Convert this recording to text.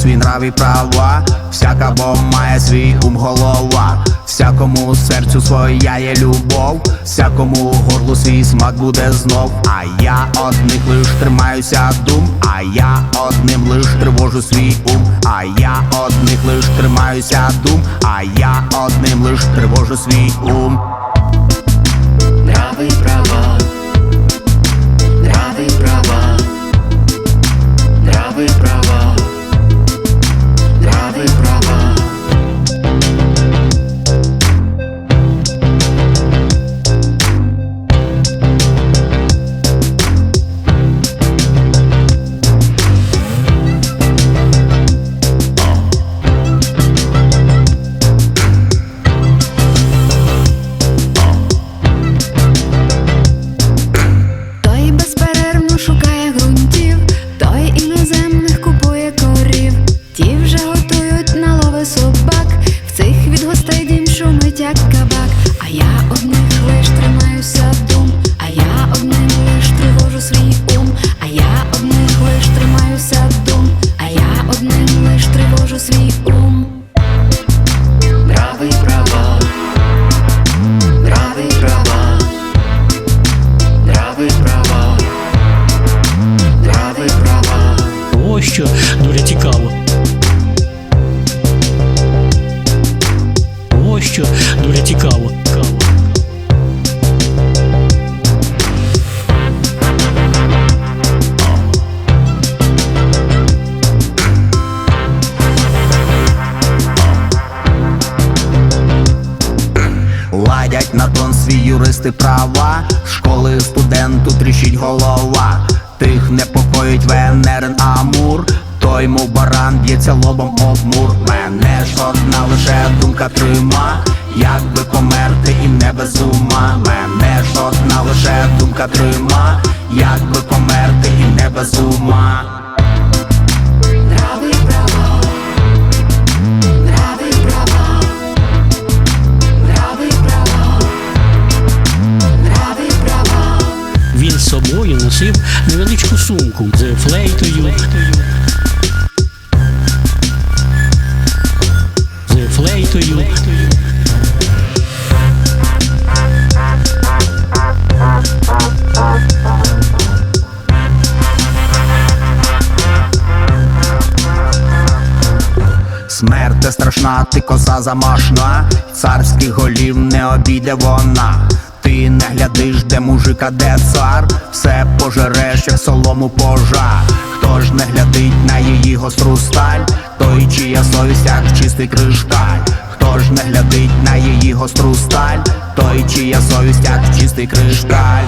свій нрав і права, всяка бо має свій ум голова, всякому серцю своя є любов, всякому горлу свій смак буде знов. А я одних лиш тримаюся дум, а я одним лиш тривожу свій ум, а я одних лиш тримаюся дум, а я одним лиш тривожу свій ум. Нрави дуже цікаво. Ладять на тон свій юристи права, школи студенту тріщить голова. Тих непокоїть Венерин Амур, той мов баран б'ється лобом об мур. Мене ж одна лише думка трима, як би померти і не без ума. Мене ж одна лише думка трима, як би померти і не без ума. Він з собою носив невеличку сумку з флейтою. З флейтою. Смерть страшна, ти коза замашна, царських голів не обійде вона. Ти не глядиш, де мужика, де цар, все пожереш, як солому пожар. Хто ж не глядить на її гостру сталь, той чия совість, як чистий кришталь. Хто ж не глядить на її гостру сталь, той чия совість, як чистий кришталь.